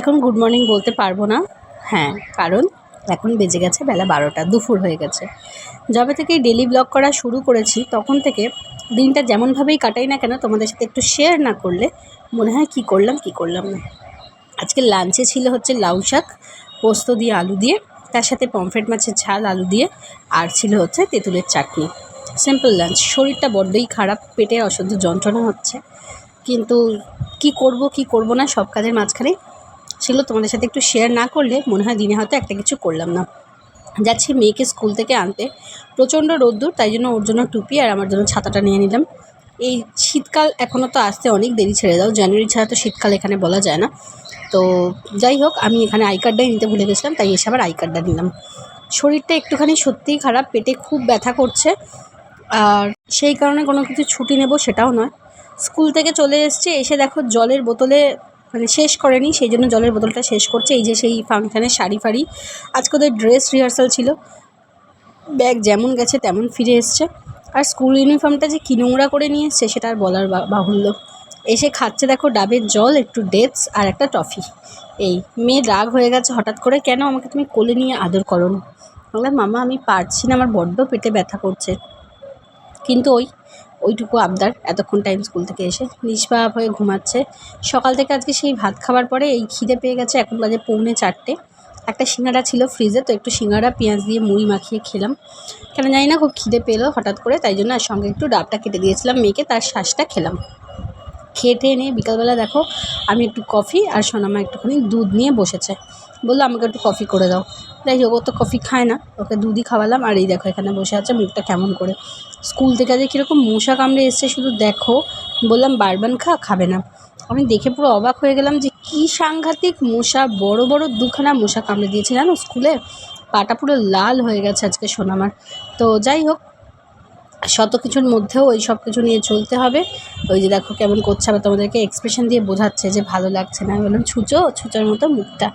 এখন good morning বলতে পারব না। হ্যাঁ কারণ এখন বেজে গেছে বেলা বারোটা, দুপুর হয়ে গেছে। যবে থেকে ডেলি ব্লগ করা শুরু করেছি, তখন থেকে দিনটা যেমনভাবেই কাটাই না কেন, তোমাদের সাথে একটু শেয়ার না করলে মনে হয় কী করলাম কী করলাম না। আজকে লাঞ্চে ছিল হচ্ছে লাউ শাক, পোস্ত দিয়ে আলু দিয়ে, তার সাথে পমফ্রেট মাছের ঝাল, আলু দিয়ে, আর ছিল হচ্ছে তেঁতুলের চাটনি। সিম্পল লাঞ্চ শরীরটা বড্ডই খারাপ, পেটে অসহ্য যন্ত্রণা হচ্ছে। কিন্তু কি করব কি করব না, সব কাজের মাঝখানে সেগুলো তোমাদের সাথে একটু শেয়ার না করলে মনে হয় দিনে হয়তো একটা কিছু করলাম না। যাচ্ছি মেয়েকে স্কুল থেকে আনতে। প্রচণ্ড রোদ্দুর, তাই জন্য ওর জন্য টুপি আর আমার জন্য ছাতাটা নিয়ে নিলাম। এই শীতকাল এখনও তো আসতে অনেক দেরি ছেড়ে দাও জানুয়ারি ছাড়া তো শীতকাল এখানে বলা যায় না। তো যাই হোক, আমি এখানে আই কার্ডটাই নিতে ভুলে গেছিলাম, তাই এসে আবার আই কার্ডটা নিলাম। শরীরটা একটুখানি সত্যিই খারাপ, পেটে খুব ব্যথা করছে। আর সেই কারণে কোনো কিছু ছুটি নেব সেটাও নয়। স্কুল থেকে চলে এসছে, এসে দেখো জলের বোতলে মানে শেষ করেনি সেই জন্য জলের বোতলটা শেষ করছে। এই যে সেই ফাংশানের শাড়ি ফাড়ি। আজকে ওদের ড্রেস রিহার্সাল ছিল। ব্যাগ যেমন গেছে তেমন ফিরে এসছে। আর স্কুল ইউনিফর্মটা যে কী নোংরা করে নিয়ে এসছে, সেটা আর বলার বাহুল্য। এসে খাচ্ছে দেখো ডাবের জল, একটু ডেটস আর একটা টফি এই মেয়ে রাগ হয়ে গেছে হঠাৎ করে, কেন আমাকে তুমি কোলে নিয়ে আদর করো না? বললাম, মামা, আমি পারছি না, আমার বড্ড পেটে ব্যথা করছে। কিন্তু ওই, ওইটুকু আবদার এতক্ষণ টাইম স্কুল থেকে এসে নিষ্পাপ হয়ে ঘুমাচ্ছে। সকাল থেকে আজকে সেই ভাত খাবার পরে এই খিদে পেয়ে গেছে, এখন বাজে পৌনে চারটে। একটা সিঙ্গাড়া ছিল ফ্রিজে তো একটু সিঙ্গাড়া, পেঁয়াজ দিয়ে মুড়ি মাখিয়ে খেলাম। কেন জানি না খুব খিদে পেল হঠাৎ করে, তাই জন্য আর সঙ্গে একটু ডাবটা কেটে দিয়েছিলাম মেয়েকে, তার শ্বাসটা খেলাম। খেয়ে টেয়ে নিয়ে বিকালবেলা দেখো আমি একটু কফি আর সোনামা একটুখানি দুধ নিয়ে বসেছে। বলল, আমাকে একটু কফি করে দাও। হোক, ও তো কফি খায় না, ওকে দুধই খাওয়ালাম। আর এই দেখো, এখানে বসে আছে মুখটা কেমন করে। স্কুল থেকে যে কীরকম মশা কামড়ে এসছে, শুধু দেখো। বললাম, বারবান খা, খাবে না। আমি দেখে পুরো অবাক হয়ে গেলাম যে কী সাংঘাতিক মশা, বড় বড় দুখানা মশা কামড়ে দিয়েছে। জানো, স্কুলে পাটা পুরো লাল হয়ে গেছে আজকে সোনামার। তো যাই হোক শত কিছুর মধ্যেও ওই সব কিছু নিয়ে চলতে হবে। ওই যে দেখো কেমন করছে, আবার তোমাদেরকে এক্সপ্রেশন দিয়ে বোঝাচ্ছে যে ভালো লাগছে না। আমি বললাম, ছুঁচো, ছুঁচোর মতো মুখটা।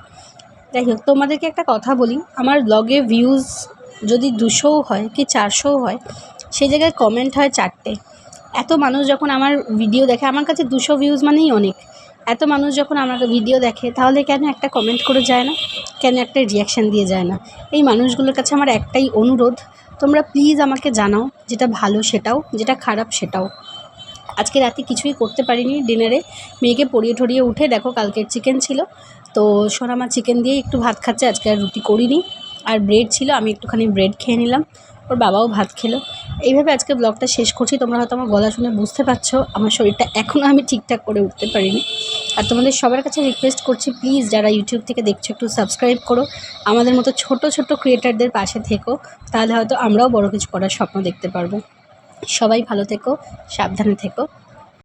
যাই হোক, তোমাদেরকে একটা কথা বলি, আমার ব্লগে ভিউজ যদি দুশোও হয় কি চারশোও হয় সেই জায়গায় কমেন্ট হয় চারটে। এত মানুষ যখন আমার ভিডিও দেখে, আমার কাছে দুশো ভিউজ মানেই অনেক। এত মানুষ যখন আমাকে ভিডিও দেখে, তাহলে কেন একটা কমেন্ট করে যায় না? কেন একটা রিয়াকশান দিয়ে যায় না? এই মানুষগুলোর কাছে আমার একটাই অনুরোধ তোমরা প্লিজ আমাকে জানাও যেটা ভালো সেটাও, যেটা খারাপ সেটাও। আজকে রাতে কিছুই করতে পারিনি ডিনারে মেয়েকে পড়িয়ে ঠরিয়ে উঠে দেখো কালকের চিকেন ছিল। তো সোনামা চিকেন দিয়ে একটু ভাত খাচ্ছে, আজকে আর রুটি করিনি। আর ব্রেড ছিল, আমি একটুখানি ব্রেড খেয়ে নিলাম। ওর বাবাও ভাত খেলো। এইভাবে আজকে ব্লগটা শেষ করছি। তোমরা হয়তো আমার গলা শুনে বুঝতে পারছ, আমার শরীরটা এখনও আমি ঠিকঠাক করে উঠতে পারিনি। আর তোমাদের সবার কাছে রিকোয়েস্ট করছি প্লিজ যারা ইউটিউব থেকে দেখছ, একটু সাবস্ক্রাইব করো। আমাদের মতো ছোট ছোট ক্রিয়েটারদের পাশে থেকো, তাহলে হয়তো আমরাও বড় কিছু করার স্বপ্ন দেখতে পারব। সবাই ভালো থেকো, সাবধানে থেকো।